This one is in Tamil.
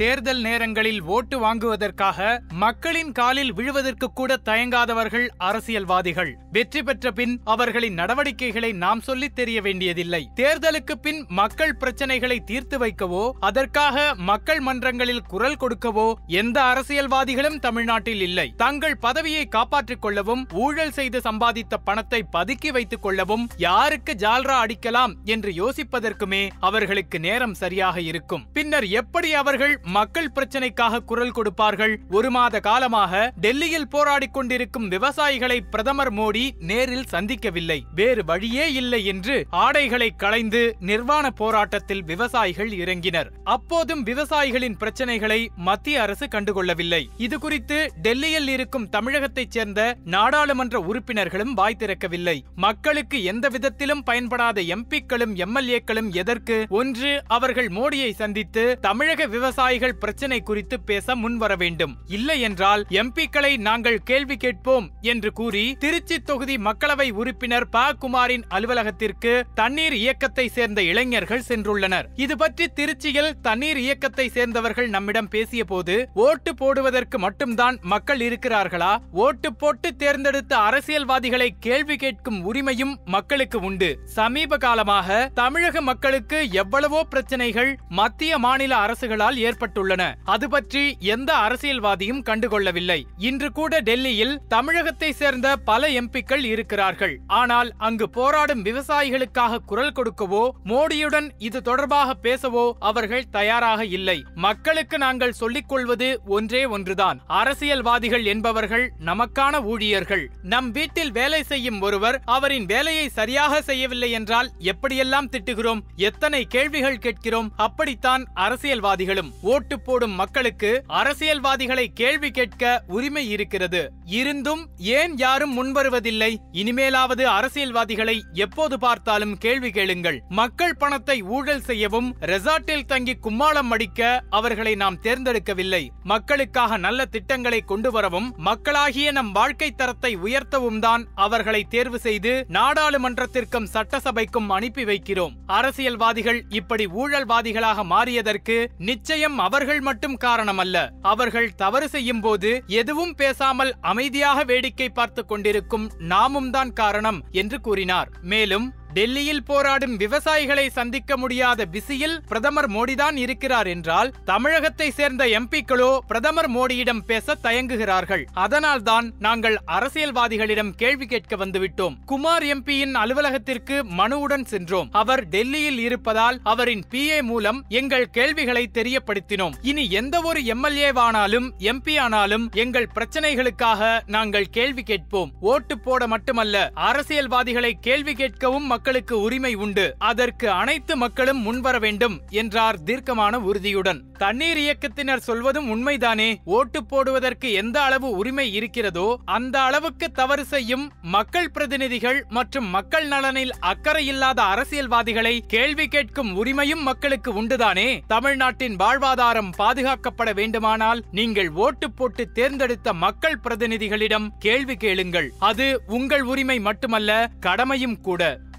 தேர்தல் நேரங்களில் ஓட்டு வாங்குவதற்காக மக்களின் காலில் விழுவதற்கு கூட தயங்காதவர்கள் அரசியல்வாதிகள். வெற்றி பெற்ற பின் அவர்களின் நடவடிக்கைகளை நாம் சொல்லித் தெரிய வேண்டியதில்லை. தேர்தலுக்கு பின் மக்கள் பிரச்சனைகளை தீர்த்து வைக்கவோ அதற்காக மக்கள் மன்றங்களில் குரல் கொடுக்கவோ எந்த அரசியல்வாதிகளும் தமிழ்நாட்டில் இல்லை. தங்கள் பதவியை காப்பாற்றிக் கொள்ளவும் ஊழல் செய்து சம்பாதித்த பணத்தை பதுக்கி வைத்துக் கொள்ளவும் யாருக்கு ஜால்ரா அடிக்கலாம் என்று யோசிப்பதற்குமே அவர்களுக்கு நேரம் சரியாக இருக்கும். பின்னர் எப்படி அவர்கள் மக்கள் பிரச்சனைக்காக குரல் கொடுப்பார்கள். ஒரு மாத காலமாக டெல்லியில் போராடிக் கொண்டிருக்கும் விவசாயிகளை பிரதமர் மோடி நேரில் சந்திக்கவில்லை. வேறு வழியே இல்லை என்று ஆடைகளை களைந்து நிர்வாண போராட்டத்தில் விவசாயிகள் இறங்கினர். அப்போதும் விவசாயிகளின் பிரச்சனைகளை மத்திய அரசு கண்டுகொள்ளவில்லை. இது குறித்து டெல்லியில் இருக்கும் தமிழகத்தைச் சேர்ந்த நாடாளுமன்ற உறுப்பினர்களும் வாய் திறக்கவில்லை. மக்களுக்கு எந்த விதத்திலும் பயன்படாத எம்பிக்களும் எம்எல்ஏக்களும் எதற்கு? ஒன்று அவர்கள் மோடியை சந்தித்து தமிழக விவசாயிகள் பிரச்சனை குறித்து பேச முன்வர வேண்டும். இல்லை என்றால் எம்பிக்களை நாங்கள் கேள்வி கேட்போம் என்று கூறி திருச்சி தொகுதி மக்களவை உறுப்பினர் ப. குமாரின் அலுவலகத்திற்கு தண்ணீர் இயக்கத்தை சேர்ந்த இளைஞர்கள் சென்றுள்ளனர். இது பற்றி திருச்சியில் தண்ணீர் இயக்கத்தை சேர்ந்தவர்கள் நம்மிடம் பேசிய போது ஓட்டு போடுவதற்கு மட்டும்தான் மக்கள் இருக்கிறார்களா? ஓட்டு போட்டு தேர்ந்தெடுத்த அரசியல்வாதிகளை கேள்வி கேட்கும் உரிமையும் மக்களுக்கு உண்டு. சமீப காலமாக தமிழக மக்களுக்கு எவ்வளவோ பிரச்சனைகள் மத்திய மாநில அரசுகளால் செய்யப்பட்டுள்ளன அது பற்றி எந்த அரசியல்வாதியும் கண்டுகொள்ளவில்லை. இன்று கூட டெல்லியில் தமிழகத்தை சேர்ந்த பல எம்பிக்கள் இருக்கிறார்கள். ஆனால் அங்கு போராடும் விவசாயிகளுக்காக குரல் கொடுக்கவோ மோடியுடன் இது தொடர்பாக பேசவோ அவர்கள் தயாராக இல்லை. மக்களுக்கு நாங்கள் சொல்லிக் கொள்வது ஒன்றே ஒன்றுதான். அரசியல்வாதிகள் என்பவர்கள் நமக்கான ஊழியர்கள். நம் வீட்டில் வேலை செய்யும் ஒருவர் அவரின் வேலையை சரியாக செய்யவில்லை என்றால் எப்படியெல்லாம் திட்டுகிறோம்? எத்தனை கேள்விகள் கேட்கிறோம்? அப்படித்தான் அரசியல்வாதிகளும். ஓட்டு போடும் மக்களுக்கு அரசியல்வாதிகளை கேள்வி கேட்க உரிமை இருக்கிறது. இருந்தும் ஏன் யாரும் முன்வருவதில்லை? இனிமேலாவது அரசியல்வாதிகளை எப்போது பார்த்தாலும் கேள்வி கேளுங்கள். மக்கள் பணத்தை ஊழல் செய்யவும் ரெசார்ட்டில் தங்கி கும்மாளம் அடிக்க அவர்களை நாம் தேர்ந்தெடுக்கவில்லை. மக்களுக்காக நல்ல திட்டங்களை கொண்டு வரவும் மக்களாகிய நம் வாழ்க்கை தரத்தை உயர்த்தவும் தான் அவர்களை தேர்வு செய்து நாடாளுமன்றத்திற்கும் சட்டசபைக்கும் அனுப்பி வைக்கிறோம். அரசியல்வாதிகள் இப்படி ஊழல்வாதிகளாக மாறியதற்கு நிச்சயம் அவர்கள் மட்டும் காரணமல்ல. அவர்கள் தவறு செய்யும் போது எதுவும் பேசாமல் அமைதியாக வேடிக்கை பார்த்து கொண்டிருக்கும் நாமும் தான் காரணம் என்று கூறினார். மேலும் டெல்லியில் போராடும் விவசாயிகளை சந்திக்க முடியாத பிஸியில் பிரதமர் மோடிதான் இருக்கிறார் என்றால் தமிழகத்தை சேர்ந்த எம்பிக்களோ பிரதமர் மோடியிடம் பேச தயங்குகிறார்கள். அதனால்தான் நாங்கள் அரசியல்வாதிகளிடம் கேள்வி கேட்க வந்துவிட்டோம். குமார் எம்பியின் அலுவலகத்திற்கு மனுவுடன் சென்றோம். அவர் டெல்லியில் இருப்பதால் அவரின் பிஏ மூலம் எங்கள் கேள்விகளை தெரியப்படுத்தினோம். இனி எந்த ஒரு எம்எல்ஏவானாலும் எம்பி ஆனாலும் எங்கள் பிரச்சனைகளுக்காக நாங்கள் கேள்வி கேட்போம். ஓட்டு போட மட்டுமல்ல அரசியல்வாதிகளை கேள்வி கேட்கவும் மக்களுக்கு உரிமை உண்டு. அதற்கு அனைத்து மக்களும் முன்வர வேண்டும் என்றார் தீர்க்கமான உறுதியுடன். தண்ணீர் இயக்கத்தினர் சொல்வதும் உண்மைதானே? ஓட்டு போடுவதற்கு எந்த அளவு உரிமை இருக்கிறதோ அந்த அளவுக்கு தவறு செய்யும் மக்கள் பிரதிநிதிகள் மற்றும் மக்கள் நலனில் அக்கறை இல்லாத அரசியல்வாதிகளை கேள்வி கேட்கும் உரிமையும் மக்களுக்கு உண்டுதானே? தமிழ்நாட்டின் வாழ்வாதாரம் பாதுகாக்கப்பட வேண்டுமானால் நீங்கள் ஓட்டு போட்டு தேர்ந்தெடுத்த மக்கள் பிரதிநிதிகளிடம் கேள்வி கேளுங்கள். அது உங்கள் உரிமை மட்டுமல்ல கடமையும் கூட.